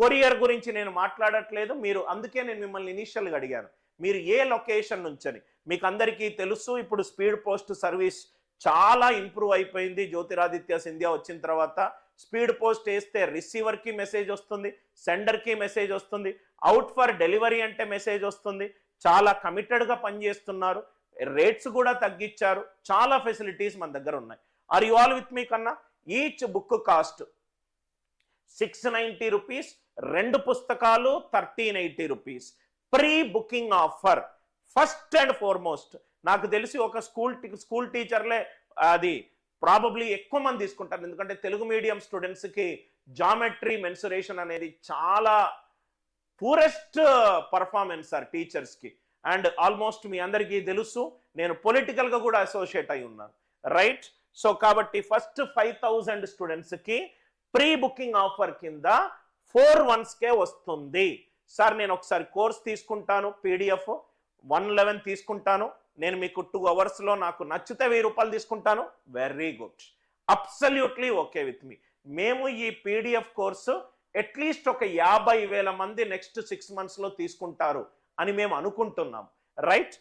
Courier గురించి నేను మాట్లాడట్లేదు. మీరు అందుకే నేను మిమ్మల్ని ఇనీషియల్గా అడిగాను. మీరు ఏ లొకేషన్ నుంచని మీకు అందరికీ తెలుసు. ఇప్పుడు స్పీడ్ పోస్ట్ సర్వీస్ చాలా ఇంప్రూవ్ అయిపోయింది. జ్యోతిరాదిత్య సింధ్యా వచ్చిన తర్వాత స్పీడ్ పోస్ట్ వేస్తే రిసీవర్కి మెసేజ్ వస్తుంది సెండర్కి మెసేజ్ వస్తుంది అవుట్ ఫర్ డెలివరీ అంటే మెసేజ్ వస్తుంది. చాలా కమిటెడ్గా పనిచేస్తున్నారు. రేట్స్ కూడా తగ్గించారు. చాలా ఫెసిలిటీస్ మన దగ్గర ఉన్నాయి. Are you all with me కన్నా? Each book cost six ninety rupees రెండు పుస్తకాలు thirteen eighty rupees. Pre booking offer. First and foremost. నాకు తెలిసి ఒక స్కూల్ స్కూల్ టీచర్లే అది ప్రాబబ్లీ ఎక్కువ మంది తీసుకుంటారు. ఎందుకంటే తెలుగు మీడియం స్టూడెంట్స్కి జామెట్రీ మెన్సురేషన్ అనేది చాలా పూరెస్ట్ పర్ఫార్మెన్స్ సార్ టీచర్స్కి. అండ్ ఆల్మోస్ట్ మీ అందరికీ తెలుసు నేను పొలిటికల్గా కూడా అసోసియేట్ అయి ఉన్నాను. రైట్? సో కాబట్టి ఫస్ట్ ఫైవ్ థౌజండ్ స్టూడెంట్స్కి ప్రీ బుకింగ్ ఆఫర్ కింద ఫోర్ వన్స్కే వస్తుంది. సార్ నేను ఒకసారి కోర్స్ తీసుకుంటాను పీడిఎఫ్ వన్ లెవెన్ తీసుకుంటాను. నేను మీకు టూ అవర్స్లో నాకు నచ్చితే వెయ్యి రూపాయలు తీసుకుంటాను. Very good. Absolutely okay with me. మేము ఈ పీడిఎఫ్ కోర్సు అట్లీస్ట్ ఒక యాభై వేల మంది నెక్స్ట్ సిక్స్ మంత్స్లో తీసుకుంటారు అని మేము అనుకుంటున్నాం. రైట్?